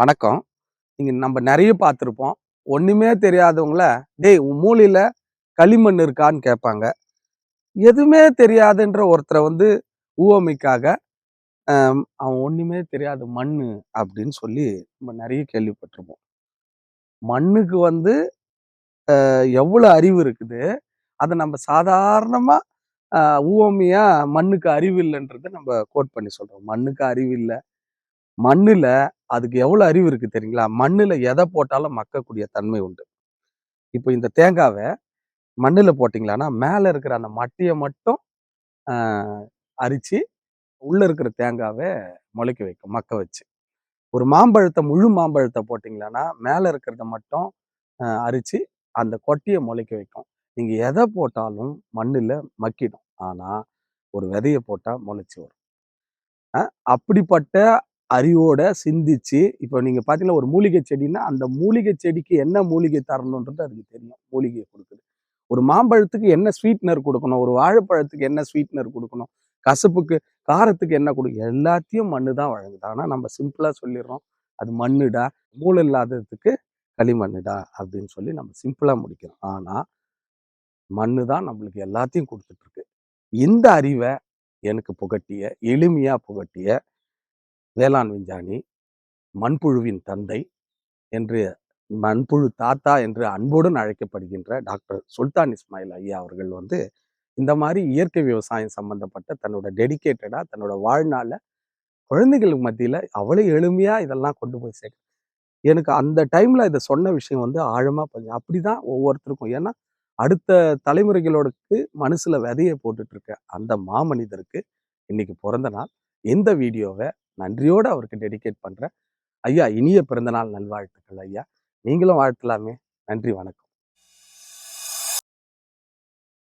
வணக்கம். இங்கே நம்ம நிறைய பார்த்துருப்போம். ஒன்றுமே தெரியாதவங்கள டேய் உன் மூலையில் களிமண் இருக்கான்னு கேட்பாங்க. எதுவுமே தெரியாதுன்ற ஒருத்தரை வந்து ஊவமைக்காக அவன் ஒன்றுமே தெரியாத மண் அப்படின்னு சொல்லி நம்ம நிறைய கேள்விப்பட்டிருப்போம். மண்ணுக்கு வந்து எவ்வளோ அறிவு இருக்குது? அதை நம்ம சாதாரணமாக ஊவமையாக மண்ணுக்கு அறிவு இல்லைன்றதை நம்ம கோட் பண்ணி சொல்கிறோம் மண்ணுக்கு அறிவு இல்லை. மண்ணில் அதுக்கு எவ்வளோ அறிவு இருக்குது தெரியுங்களா? மண்ணில் எதை போட்டாலும் மக்கக்கூடிய தன்மை உண்டு. இப்போ இந்த தேங்காவை மண்ணில் போட்டிங்களான்னா மேலே இருக்கிற அந்த மட்டியை மட்டும் அரித்து அரிச்சு இருக்கிற தேங்காவை முளைக்க வைக்கும் மக்க வச்சு. ஒரு மாம்பழத்தை முழு மாம்பழத்தை போட்டிங்களான்னா மேலே இருக்கிறத மட்டும் அரித்து அந்த கொட்டியை முளைக்க வைக்கும். நீங்கள் எதை போட்டாலும் மண்ணில் மக்கிடும். ஆனால் ஒரு விதையை போட்டால் முளைச்சி வரும். அப்படிப்பட்ட அறிவோட சிந்திச்சு இப்போ நீங்க பாத்தீங்கன்னா ஒரு மூலிகை செடின்னா அந்த மூலிகை செடிக்கு என்ன மூலிகை தரணுன்றது அதுக்கு தெரியும். மூலிகையை கொடுக்குது. ஒரு மாம்பழத்துக்கு என்ன ஸ்வீட்னர் கொடுக்கணும்? ஒரு வாழைப்பழத்துக்கு என்ன ஸ்வீட்னர் கொடுக்கணும்? கசப்புக்கு காரத்துக்கு என்ன கொடுக்கும் எல்லாத்தையும் மண்ணு தான் வழங்குது. ஆனால் நம்ம சிம்பிளாக சொல்லிடுறோம். அது மண்ணுடா? மூளை இல்லாததுக்கு களிமண்ணுடா அப்படின்னு சொல்லி நம்ம சிம்பிளாக முடிக்கிறோம். ஆனால் மண்ணு தான் நம்மளுக்கு எல்லாத்தையும் கொடுத்துட்ருக்கு இந்த அறிவை எனக்கு புகட்டிய எளிமையாக புகட்டிய வேளாண் விஞ்ஞானி மண்புழுவின் தந்தை என்று மண்புழு தாத்தா என்று அன்புடன் அழைக்கப்படுகின்ற டாக்டர் சுல்தான் இஸ்மாயில் ஐயா அவர்கள் வந்து இந்த மாதிரி இயற்கை விவசாயம் சம்பந்தப்பட்ட தன்னோட டெடிக்கேட்டடாக தன்னோட வாழ்நாளில் குழந்தைகளுக்கு மத்தியில் அவ்வளோ எளிமையாக இதெல்லாம் கொண்டு போய் சேர்க்க எனக்கு அந்த டைமில் இதை சொன்ன விஷயம் வந்து ஆழமா பதிஞ்சு அப்படிதான் ஒவ்வொருத்தருக்கும். ஏன்னா அடுத்த தலைமுறைகளோடக்கு மனசில் விதையை போட்டுட்ருக்க அந்த மாமனிதருக்கு இன்னைக்கு பிறந்த நாள். இந்த வீடியோவை நன்றியோடு அவருக்கு டெடிகேட் பண்ணுறேன் ஐயா இனிய பிறந்தநாள் நல்வாழ்த்துக்கள் ஐயா. நீங்களும் வாழ்த்தலாமே. நன்றி வணக்கம்.